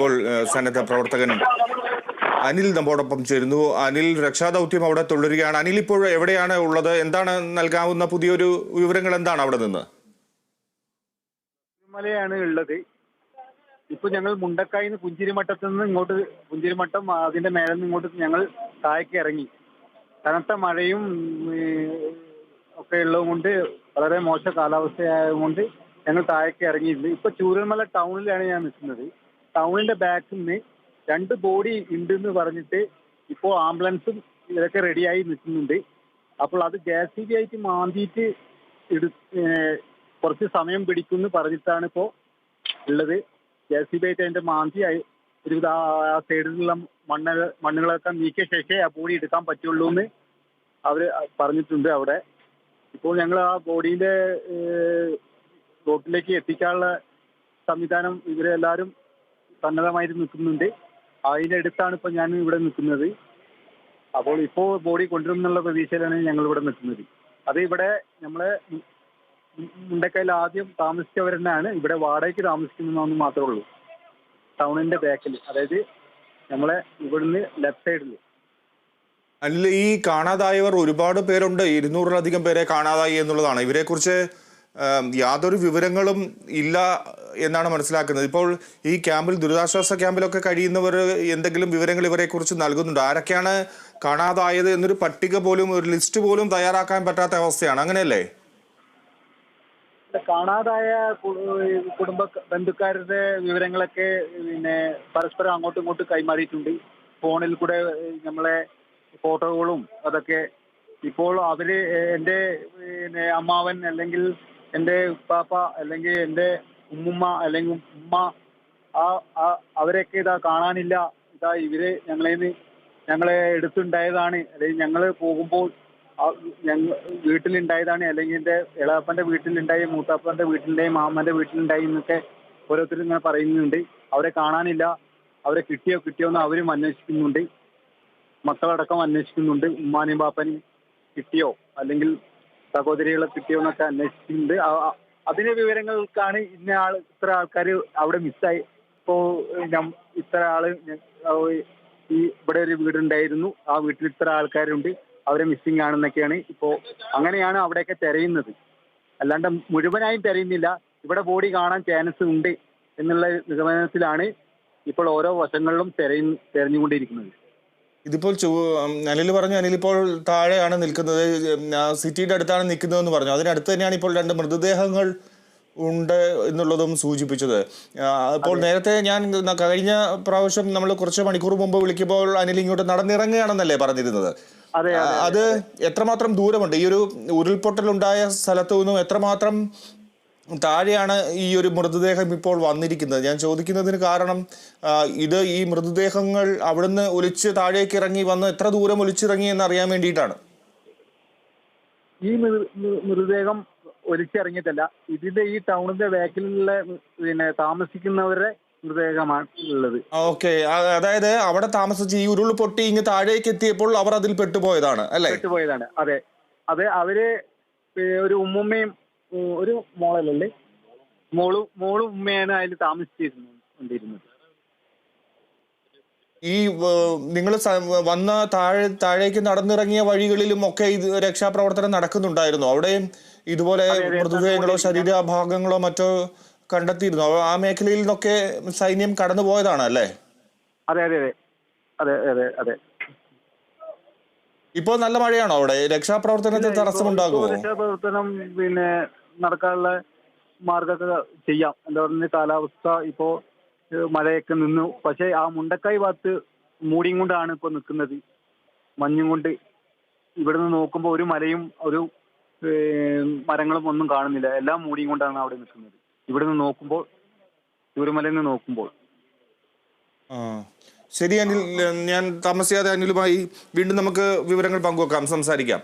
ഇപ്പോൾ സന്നദ്ധ പ്രവർത്തകൻ അനിൽ നമ്മോടൊപ്പം ചേരുന്നു. അനിൽ രക്ഷാദൗത്യം അവിടെ തുടരുകയാണ്. അനിൽ ഇപ്പോൾ എവിടെയാണ് ഉള്ളത്? എന്താണ് നൽകാവുന്ന പുതിയൊരു വിവരങ്ങൾ എന്താണ് അവിടെ നിന്ന്? മലയാണ് ഉള്ളത്. ഇപ്പൊ ഞങ്ങൾ മുണ്ടക്കായി പുഞ്ചിരിമട്ടത്തു നിന്ന് ഇങ്ങോട്ട് പുഞ്ചിരിമട്ടം അതിന്റെ മേലെ നിന്ന് ഇങ്ങോട്ട് ഞങ്ങൾ താഴേക്ക് ഇറങ്ങി. കനത്ത മഴയും ഒക്കെ ഉള്ളത് കൊണ്ട് വളരെ മോശ കാലാവസ്ഥയായതുകൊണ്ട് ഞങ്ങൾ താഴേക്ക് ഇറങ്ങിയിട്ടുണ്ട്. ഇപ്പൊ ചൂരൽമല ടൗണിലാണ് ഞാൻ നിൽക്കുന്നത്. ടൗണിന്റെ ബാക്കിൽ നിന്ന് രണ്ട് ബോഡി ഉണ്ട് എന്ന് പറഞ്ഞിട്ട് ഇപ്പോൾ ആംബുലൻസും ഇതൊക്കെ റെഡിയായി നിൽക്കുന്നുണ്ട്. അപ്പോൾ അത് ജെ സി ബി ആയിട്ട് മാന്തിയിട്ട് എടു കുറച്ച് സമയം പിടിക്കും എന്ന് പറഞ്ഞിട്ടാണ് ഇപ്പോൾ ഉള്ളത്. ജെ സി ബി ആയിട്ട് അതിന്റെ മാന്തി ഒരുവിധ ആ സൈഡിലുള്ള മണ്ണ് മണ്ണുകളൊക്കെ നീക്കിയ ശേഷമേ ആ ബോഡി എടുക്കാൻ പറ്റുള്ളൂ എന്ന് അവർ പറഞ്ഞിട്ടുണ്ട് അവിടെ. ഇപ്പോൾ ഞങ്ങൾ ആ ബോഡീന്റെ റോട്ടിലേക്ക് എത്തിക്കാനുള്ള സംവിധാനം ഇവരെല്ലാവരും സന്നദ്ധമായിട്ട് നിൽക്കുന്നുണ്ട്. അതിന്റെ അടുത്താണ് ഇപ്പൊ ഞാൻ ഇവിടെ നിൽക്കുന്നത്. അപ്പോൾ ഇപ്പോ ബോഡി കൊണ്ടുവരുന്നുള്ള പ്രതീക്ഷയിലാണ് ഞങ്ങൾ ഇവിടെ നിൽക്കുന്നത്. അത് ഇവിടെ നമ്മളെ മുണ്ടക്കയിൽ ആദ്യം താമസിച്ചവർ തന്നെയാണ് ഇവിടെ വാടകയ്ക്ക് താമസിക്കുന്നതെന്ന് മാത്രമേ ഉള്ളൂ. ടൗണിന്റെ ബാക്കിൽ അതായത് നമ്മളെ ഇവിടുന്ന് ലെഫ്റ്റ് സൈഡിൽ അല്ല ഈ കാണാതായവർ ഒരുപാട് പേരുണ്ട്. ഇരുന്നൂറിലധികം പേരെ കാണാതായി എന്നുള്ളതാണ്. ഇവരെക്കുറിച്ച് ഏം, യാതൊരു വിവരങ്ങളും ഇല്ല എന്നാണ് മനസ്സിലാക്കുന്നത്. ഇപ്പോൾ ഈ ക്യാമ്പിൽ ദുരിതാശ്വാസ ക്യാമ്പിലൊക്കെ കഴിയുന്നവർ എന്തെങ്കിലും വിവരങ്ങൾ ഇവരെക്കുറിച്ച് നൽകുന്നുണ്ട്? ആരൊക്കെയാണ് കാണാതായത് എന്നൊരു പട്ടിക പോലും ഒരു ലിസ്റ്റ് പോലും തയ്യാറാക്കാൻ പറ്റാത്ത അവസ്ഥയാണ്. അങ്ങനെയല്ലേ? കാണാതായ കുടുംബ ബന്ധുക്കാരുടെ വിവരങ്ങളൊക്കെ പിന്നെ പരസ്പരം അങ്ങോട്ടും ഇങ്ങോട്ടും കൈമാറിയിട്ടുണ്ട്. ഫോണിൽ കൂടെ നമ്മളെ ഫോട്ടോകളും അതൊക്കെ. ഇപ്പോൾ അവർ എന്റെ പിന്നെ അമ്മാവൻ അല്ലെങ്കിൽ എന്റെ ഉപ്പാപ്പ അല്ലെങ്കിൽ എന്റെ ഉമ്മുമ്മ അല്ലെങ്കിൽ ഉമ്മ ആ അവരൊക്കെ ഇതാ കാണാനില്ല. ഇതാ ഇവർ ഞങ്ങളേന്ന് ഞങ്ങളെ എടുത്തുണ്ടായതാണ്. അല്ലെങ്കിൽ ഞങ്ങൾ പോകുമ്പോൾ ഞങ്ങൾ വീട്ടിലുണ്ടായതാണ്. അല്ലെങ്കിൽ എന്റെ ഇളാപ്പന്റെ വീട്ടിലുണ്ടായി മൂത്താപ്പന്റെ വീട്ടിലുണ്ടായി മാമന്റെ വീട്ടിലുണ്ടായി എന്നൊക്കെ ഓരോരുത്തരും ഇങ്ങനെ പറയുന്നുണ്ട്. അവരെ കാണാനില്ല. അവരെ കിട്ടിയോ കിട്ടിയോ എന്ന് അവരും അന്വേഷിക്കുന്നുണ്ട്. മക്കളടക്കം അന്വേഷിക്കുന്നുണ്ട്. ഉമ്മാനെയും ബാപ്പനെയും കിട്ടിയോ? അല്ലെങ്കിൽ സഹോദരികളെ കിട്ടിയെന്നൊക്കെ അന്വേഷിച്ചിട്ടുണ്ട്. അതിന്റെ വിവരങ്ങൾക്കാണ് ഇന്ന ആൾ ഇത്ര ആൾക്കാർ അവിടെ മിസ്സായി. ഇപ്പോ ഇത്ര ആൾ ഈ ഇവിടെ ഒരു വീടുണ്ടായിരുന്നു. ആ വീട്ടിൽ ഇത്ര ആൾക്കാരുണ്ട്. അവരെ മിസ്സിംഗ് ആണെന്നൊക്കെയാണ് ഇപ്പോ അങ്ങനെയാണ് അവിടെയൊക്കെ തെരയുന്നത്. അല്ലാണ്ട് മുഴുവനായും തെരയുന്നില്ല. ഇവിടെ ബോഡി കാണാൻ ചാൻസ് ഉണ്ട് എന്നുള്ള നിഗമനത്തിലാണ് ഇപ്പോൾ ഓരോ വശങ്ങളിലും തെരഞ്ഞു തെരഞ്ഞുകൊണ്ടിരിക്കുന്നത്. ഇതിപ്പോൾ ചു അനിൽ പറഞ്ഞു അനിൽ ഇപ്പോൾ താഴെയാണ് നിൽക്കുന്നത്. സിറ്റിയുടെ അടുത്താണ് നിൽക്കുന്നതെന്ന് പറഞ്ഞു. അതിനടുത്ത് തന്നെയാണ് ഇപ്പോൾ രണ്ട് മൃതദേഹങ്ങൾ ഉണ്ട് എന്നുള്ളതും സൂചിപ്പിച്ചത്. അപ്പോൾ നേരത്തെ ഞാൻ കഴിഞ്ഞ പ്രാവശ്യം നമ്മൾ കുറച്ച് മണിക്കൂർ മുമ്പ് വിളിക്കുമ്പോൾ അനിൽ ഇങ്ങോട്ട് നടന്നിറങ്ങുകയാണെന്നല്ലേ പറഞ്ഞിരുന്നത്. അത്. എത്രമാത്രം ദൂരമുണ്ട്? ഈ ഒരു ഉരുൾപൊട്ടലുണ്ടായ സ്ഥലത്തു നിന്നും എത്രമാത്രം താഴെയാണ് ഈ ഒരു മൃതദേഹം ഇപ്പോൾ വന്നിരിക്കുന്നത്. ഞാൻ ചോദിക്കുന്നതിന് കാരണം ഇത് ഈ മൃതദേഹങ്ങൾ അവിടുന്ന് ഒലിച്ച് താഴേക്ക് ഇറങ്ങി വന്ന് എത്ര ദൂരം ഒലിച്ചിറങ്ങി എന്ന് അറിയാൻ വേണ്ടിയിട്ടാണ്? ഈ മൃതദേഹം ഒലിച്ചിറങ്ങിയിട്ടല്ല. ഇതിന്റെ ഈ ടൗണിന്റെ ബാക്കിലുള്ള പിന്നെ താമസിക്കുന്നവരുടെ മൃതദേഹമാണ് ഉള്ളത്. ഓക്കെ. അതായത് അവിടെ താമസിച്ച് ഈ ഉരുൾ പൊട്ടി ഇങ്ങ് താഴേക്ക് എത്തിയപ്പോൾ അവർ അതിൽ പെട്ടുപോയതാണ് അല്ലെ? പെട്ടുപോയതാണ്. അതെ. അതെ അവർ ഒരു ഉമ്മുമ്മയും ഉം, ഒരു മോളല്ലേ? മോളും മോളും ഉമ്മയാണ് അതിൽ താമസിച്ചിരുന്നത് ഈ നിങ്ങൾ വന്ന താഴെ താഴേക്ക് നടന്നിറങ്ങിയ വഴികളിലും ഒക്കെ ഇത് രക്ഷാപ്രവർത്തനം നടക്കുന്നുണ്ടായിരുന്നു. അവിടെയും ഇതുപോലെ. മൃതദേഹങ്ങളോ ശരീരഭാഗങ്ങളോ മറ്റോ കണ്ടെത്തിയിരുന്നു. ആ മേഖലയിൽ നിന്നൊക്കെ സൈന്യം കടന്നു പോയതാണ് അല്ലേ? അതെ അതെ അതെ. അതെ അതെ ഇപ്പോ നല്ല മഴയാണോ അവിടെ? രക്ഷാപ്രവർത്തനത്തിൽ തടസ്സമുണ്ടാകുമോ? രക്ഷാപ്രവർത്തനം പിന്നെ നടക്കാനുള്ള മാർഗമൊക്കെ ചെയ്യാം. എന്താ പറയുക കാലാവസ്ഥ ഇപ്പോ മഴയൊക്കെ നിന്നു. പക്ഷെ ആ മുണ്ടക്കായ് ഭാഗത്ത് മൂടിയും കൊണ്ടാണ് ഇപ്പൊ നിൽക്കുന്നത് മഞ്ഞും കൊണ്ട് ഇവിടുന്ന് നോക്കുമ്പോൾ ഒരു മലയും ഒരു മരങ്ങളും ഒന്നും കാണുന്നില്ല. എല്ലാം മൂടിയും കൊണ്ടാണ് അവിടെ നിൽക്കുന്നത്. ഇവിടുന്ന് നോക്കുമ്പോൾ ചൂരുമലയിൽ നിന്ന് നോക്കുമ്പോൾ ശരി അനിൽ. ഞാൻ താമസിയാതെ അനിലുമായി വീണ്ടും നമുക്ക് വിവരങ്ങൾ പങ്കുവെക്കാം സംസാരിക്കാം.